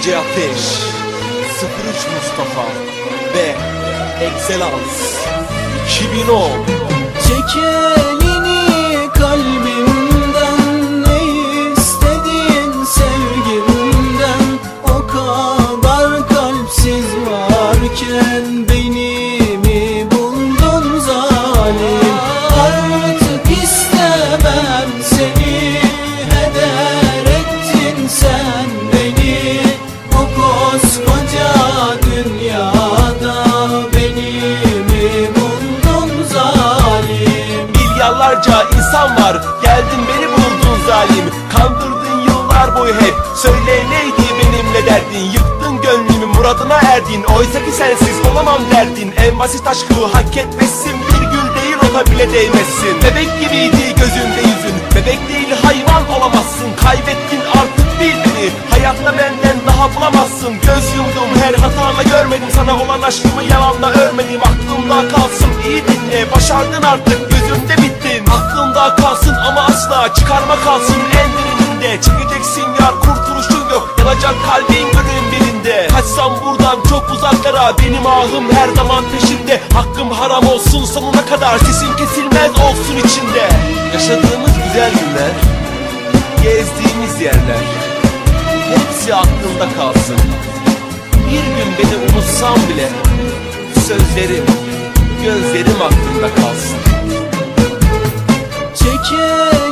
03 Mustafa ve Excellence 2010 Çek elini kalbimden Ne istediğin sevgimden O kadar kalpsiz varken İnsan var. Geldin beni buldun zalim. Kandırdın yıllar boyu hep Söyle neydi benimle derdin? Yıktın gönlümü muradına erdin. Oysa ki sensiz olamam derdin. En basit aşkı hak etmezsin. Bir gül değil ona bile değmezsin. Bebek gibiydi gözünde yüzün. Bebek değil hayvan olamazsın. Kaybettin artık bil beni Hayatta benden daha bulamazsın. Göz yumdum her hatama görmedim. Sana olan aşkımı yalanla örmedim. Aklımda kalsın. İyi dinle Başardın artık. Gözümde bittin Aklımda kalsın ama asla Çıkarma kalsın. En derininde Çekeceksin yar kurtuluşun yok. Yanacak kalbin günün birinde. Kaçsam buradan çok uzaklara. Benim ahım her zaman peşinde. Hakkım haram olsun sonuna kadar. Sesin kesilmez olsun içinde. Yaşadığımız güzel günler Gezdiğimiz yerler Hepsi aklımda kalsın. Bir gün beni unutsam bile Sözlerim, gözlerim aklımda kalsın Çek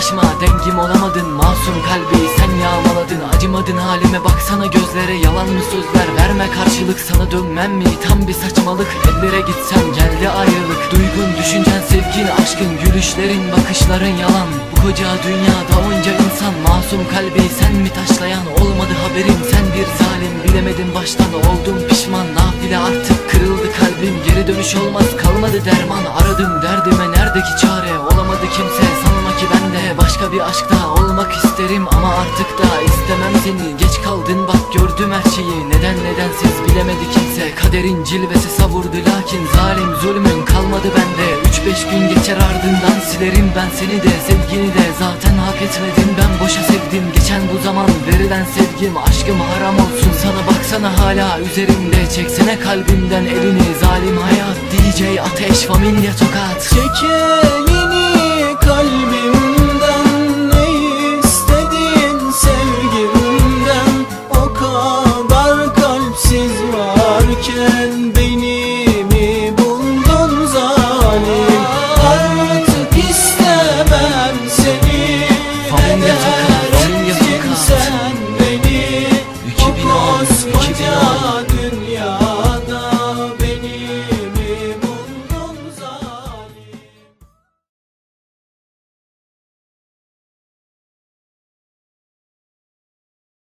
yaklaşma Dengim olamadın masum kalbi sen yağmaladın. Acımadın halime baksana gözlere yalan mı sözler? Verme karşılık sana dönmem mi? Tam bir saçmalık Ellere gitsem geldi ayrılık. Duygun düşüncen sevgin aşkın Gülüşlerin bakışların yalan. Bu koca dünyada onca insan Masum kalbi sen mi taşlayan? Olmadı haberim sen bir zalim. Bilemedim baştan oldum pişman. Nafile artık kırıldı kalbim. Geri dönüş olmaz kalmadı derman. Aradım derdime aşkta olmak isterim Ama artık da istemem seni. Geç kaldın bak gördüm her şeyi. Neden nedensiz bilemedi kimse. Kaderin cilvesi savurdu lakin Zalim zulmün kalmadı bende. Üç beş gün geçer ardından silerim ben seni de Sevgini de. Zaten hak etmedim Ben boşa sevdim. Geçen bu zaman Verilen sevgim aşkım haram olsun. Sana baksana hala üzerimde. Çeksene kalbimden elini. Zalim hayat DJ ateş familya tokat. Çek